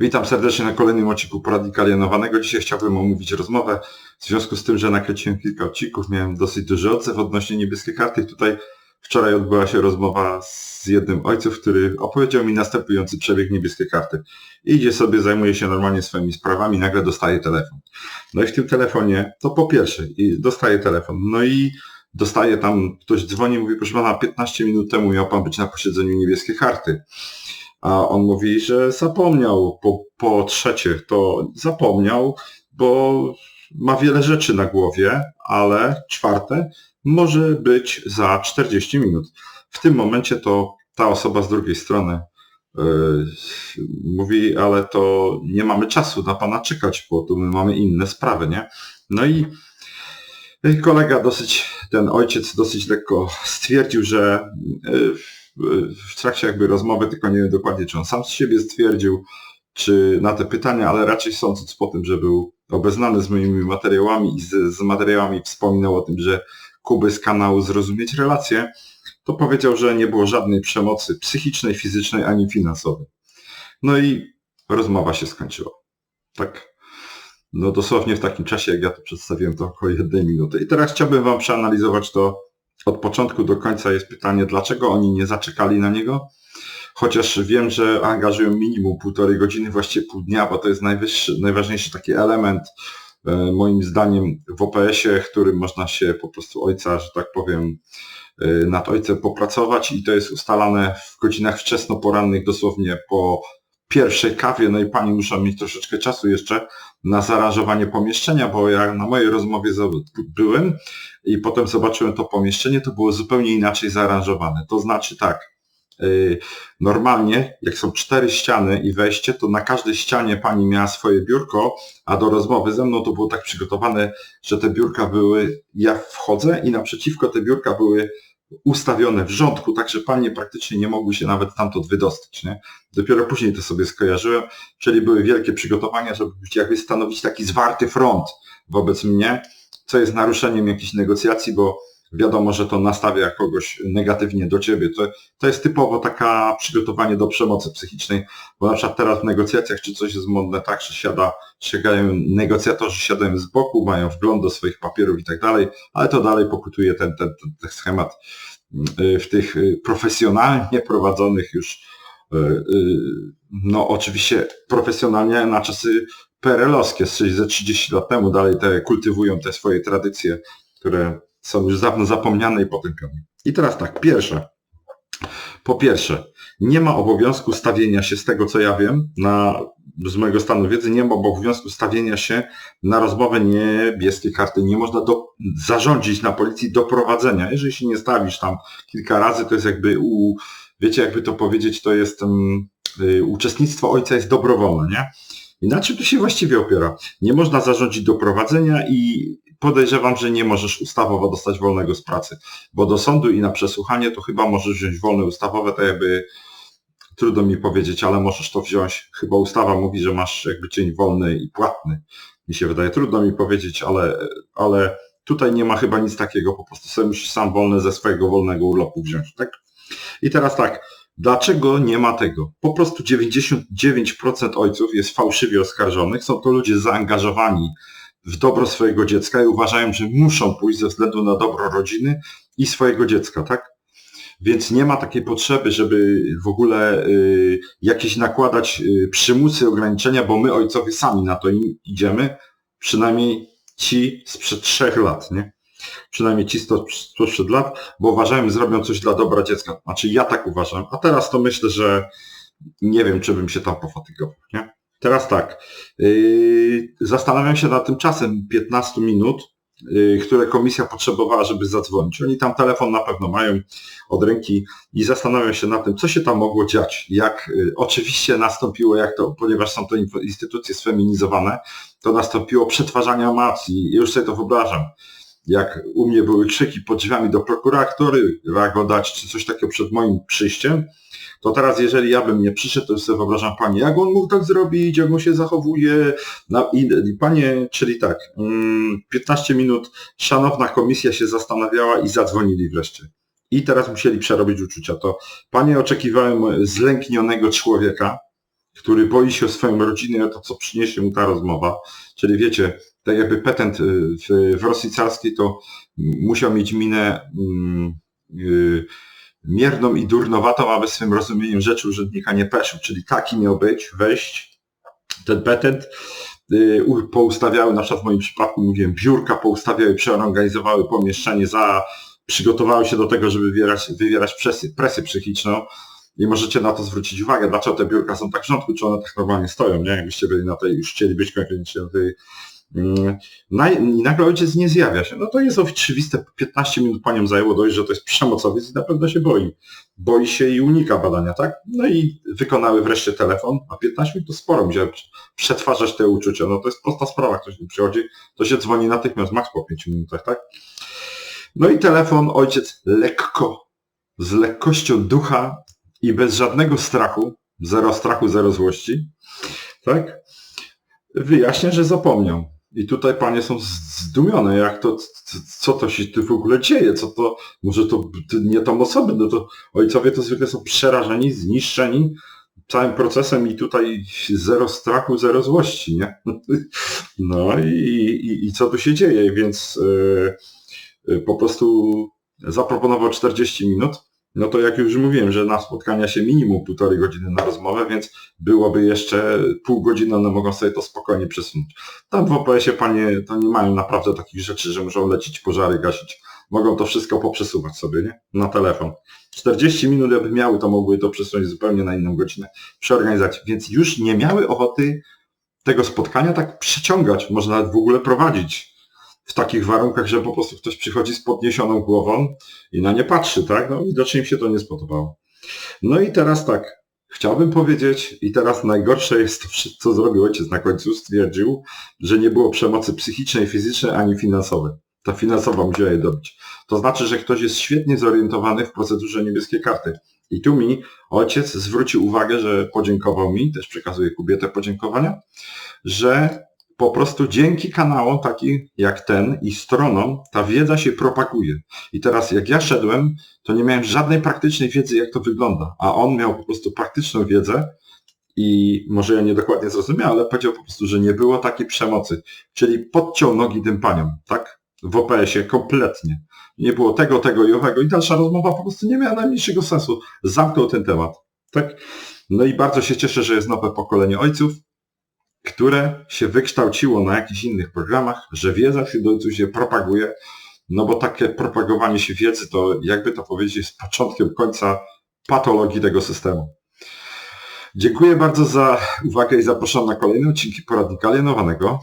Witam serdecznie na kolejnym odcinku poradnika alienowanego. Dzisiaj chciałbym omówić rozmowę w związku z tym, że nakręciłem kilka odcinków, miałem dosyć duży odzew odnośnie niebieskiej karty. Tutaj wczoraj odbyła się rozmowa z jednym ojców, który opowiedział mi następujący przebieg niebieskiej karty. Idzie sobie, zajmuje się normalnie swoimi sprawami, nagle dostaje telefon. No i w tym telefonie, to po pierwsze, dostaje telefon, no i dostaje tam, ktoś dzwoni, mówi, proszę pana, 15 minut temu miał pan być na posiedzeniu niebieskiej karty. A on mówi, że zapomniał po, po trzecie, to zapomniał, bo ma wiele rzeczy na głowie, ale czwarte może być za 40 minut. W tym momencie to ta osoba z drugiej strony yy, mówi, ale to nie mamy czasu na pana czekać, bo tu my mamy inne sprawy, nie? No i kolega dosyć, ten ojciec dosyć lekko stwierdził, że yy, w trakcie jakby rozmowy, tylko nie wiem dokładnie, czy on sam z siebie stwierdził, czy na te pytania, ale raczej sądząc po tym, że był obeznany z moimi materiałami i z, z materiałami wspominał o tym, że Kuby z kanału Zrozumieć Relacje, to powiedział, że nie było żadnej przemocy psychicznej, fizycznej ani finansowej. No i rozmowa się skończyła. Tak, no dosłownie w takim czasie, jak ja to przedstawiłem, to około jednej minuty. I teraz chciałbym Wam przeanalizować to od początku do końca jest pytanie, dlaczego oni nie zaczekali na niego? Chociaż wiem, że angażują minimum półtorej godziny, właściwie pół dnia, bo to jest najwyższy, najważniejszy taki element e, moim zdaniem w OPS-ie, którym można się po prostu ojca, że tak powiem, e, nad ojcem popracować i to jest ustalane w godzinach wczesno-porannych, dosłownie po pierwszej kawie, no i pani muszę mieć troszeczkę czasu jeszcze na zaaranżowanie pomieszczenia, bo ja na mojej rozmowie byłem i potem zobaczyłem to pomieszczenie, to było zupełnie inaczej zaaranżowane. To znaczy tak, y, normalnie jak są cztery ściany i wejście, to na każdej ścianie pani miała swoje biurko, a do rozmowy ze mną to było tak przygotowane, że te biurka były, ja wchodzę i naprzeciwko te biurka były ustawione w rządku, tak że panie praktycznie nie mogły się nawet stamtąd wydostać. Nie? Dopiero później to sobie skojarzyłem, czyli były wielkie przygotowania, żeby jakby stanowić taki zwarty front wobec mnie, co jest naruszeniem jakichś negocjacji, bo wiadomo, że to nastawia kogoś negatywnie do ciebie. To, to jest typowo taka przygotowanie do przemocy psychicznej, bo na przykład teraz w negocjacjach czy coś jest modne tak, że siada, sięgają negocjatorzy siadają z boku, mają wgląd do swoich papierów i tak dalej, ale to dalej pokutuje ten, ten, ten, schemat y, w tych y, profesjonalnie prowadzonych już y, no oczywiście profesjonalnie na czasy perelowskie, ze 30 lat temu dalej te kultywują te swoje tradycje, które są już dawno zapomniane i potępione. I teraz tak, pierwsze. Po pierwsze, nie ma obowiązku stawienia się, z tego co ja wiem, na, z mojego stanu wiedzy, nie ma obowiązku stawienia się na rozmowę niebieskiej karty. Nie można do, zarządzić na policji doprowadzenia. Jeżeli się nie stawisz tam kilka razy, to jest jakby, u, wiecie jakby to powiedzieć, to jest um, uczestnictwo ojca jest dobrowolne, nie? I na czym to się właściwie opiera? Nie można zarządzić doprowadzenia i podejrzewam, że nie możesz ustawowo dostać wolnego z pracy, bo do sądu i na przesłuchanie to chyba możesz wziąć wolne ustawowe, to jakby trudno mi powiedzieć, ale możesz to wziąć. Chyba ustawa mówi, że masz jakby dzień wolny i płatny. Mi się wydaje, trudno mi powiedzieć, ale, ale tutaj nie ma chyba nic takiego, po prostu sobie musisz sam wolny ze swojego wolnego urlopu wziąć, tak? I teraz tak, dlaczego nie ma tego? Po prostu 99% ojców jest fałszywie oskarżonych, są to ludzie zaangażowani w dobro swojego dziecka i uważają, że muszą pójść ze względu na dobro rodziny i swojego dziecka, tak? Więc nie ma takiej potrzeby, żeby w ogóle y, jakieś nakładać y, przymusy, ograniczenia, bo my ojcowie sami na to idziemy, przynajmniej ci sprzed trzech lat, nie? Przynajmniej ci sprzed lat, bo uważają, że zrobią coś dla dobra dziecka. Znaczy ja tak uważam. A teraz to myślę, że nie wiem, czy bym się tam pofatygował, nie? Teraz tak. Yy, zastanawiam się nad tym czasem 15 minut, yy, które komisja potrzebowała, żeby zadzwonić. Oni tam telefon na pewno mają od ręki i zastanawiam się nad tym, co się tam mogło dziać. Jak yy, oczywiście nastąpiło, jak to, ponieważ są to instytucje sfeminizowane, to nastąpiło przetwarzanie emocji. Już sobie to wyobrażam. Jak u mnie były krzyki pod drzwiami do prokuratury, reagować czy coś takiego przed moim przyjściem, to teraz jeżeli ja bym nie przyszedł, to sobie wyobrażam Panie, jak on mógł tak zrobić, jak on się zachowuje. No, i, i Panie, czyli tak, 15 mm, minut szanowna komisja się zastanawiała i zadzwonili wreszcie. I teraz musieli przerobić uczucia. To Panie oczekiwałem zlęknionego człowieka, który boi się o swoją rodzinę, o to, co przyniesie mu ta rozmowa. Czyli wiecie, tak jakby petent y, w, w Rosji carskiej to musiał mieć minę yy, mierną i durnowatą, aby swym rozumieniem rzeczy urzędnika nie peszył. Czyli taki miał być, wejść ten petent, yy, poustawiały, na przykład w moim przypadku mówiłem, biurka poustawiały, przeorganizowały pomieszczenie za, przygotowały się do tego, żeby wywierać, wywierać presję, presję psychiczną i możecie na to zwrócić uwagę, dlaczego te biurka są tak w rządku, czy one tak normalnie stoją, nie? Jakbyście byli na tej, już chcieli być konkretnie na tej i nagle ojciec nie zjawia się. No to jest oczywiste, 15 minut panią zajęło dojść, że to jest przemocowiec i na pewno się boi. Boi się i unika badania, tak? No i wykonały wreszcie telefon, a 15 minut to sporo, musiał przetwarzać te uczucia. No to jest prosta sprawa, ktoś mi przychodzi, to się dzwoni natychmiast, max po 5 minutach, tak? No i telefon ojciec lekko, z lekkością ducha i bez żadnego strachu, zero strachu, zero złości, tak? Wyjaśnia, że zapomniał. I tutaj panie są zdumione, jak to, co to się tu w ogóle dzieje, co to, może to, nie tą osobę, no to ojcowie to zwykle są przerażeni, zniszczeni całym procesem i tutaj zero strachu, zero złości, nie? No i, i, i co tu się dzieje, więc yy, po prostu zaproponował 40 minut, no to jak już mówiłem, że na spotkania się minimum półtorej godziny na rozmowę, więc byłoby jeszcze pół godziny, one mogą sobie to spokojnie przesunąć. Tam w OPS-ie panie to nie mają naprawdę takich rzeczy, że muszą lecić pożary, gasić. Mogą to wszystko poprzesuwać sobie, nie? Na telefon. 40 minut jakby miały, to mogły to przesunąć zupełnie na inną godzinę przy organizacji. Więc już nie miały ochoty tego spotkania tak przeciągać, można nawet w ogóle prowadzić w takich warunkach, że po prostu ktoś przychodzi z podniesioną głową i na nie patrzy, tak? No widocznie im się to nie spodobało. No i teraz tak, chciałbym powiedzieć, i teraz najgorsze jest to, co zrobił ojciec na końcu, stwierdził, że nie było przemocy psychicznej, fizycznej ani finansowej. Ta finansowa musiała je dobić. To znaczy, że ktoś jest świetnie zorientowany w procedurze niebieskiej karty. I tu mi ojciec zwrócił uwagę, że podziękował mi, też przekazuję kobietę podziękowania, że po prostu dzięki kanałom takim jak ten i stronom ta wiedza się propaguje. I teraz jak ja szedłem, to nie miałem żadnej praktycznej wiedzy, jak to wygląda, a on miał po prostu praktyczną wiedzę i może ja nie dokładnie zrozumiałem, ale powiedział po prostu, że nie było takiej przemocy. Czyli podciął nogi tym paniom, tak? W OPS-ie kompletnie. Nie było tego, tego i owego. I dalsza rozmowa po prostu nie miała najmniejszego sensu. Zamknął ten temat. Tak? No i bardzo się cieszę, że jest nowe pokolenie ojców, które się wykształciło na jakichś innych programach, że wiedza się do się propaguje, no bo takie propagowanie się wiedzy to, jakby to powiedzieć, jest początkiem końca patologii tego systemu. Dziękuję bardzo za uwagę i zapraszam na kolejne odcinki poradnika alienowanego.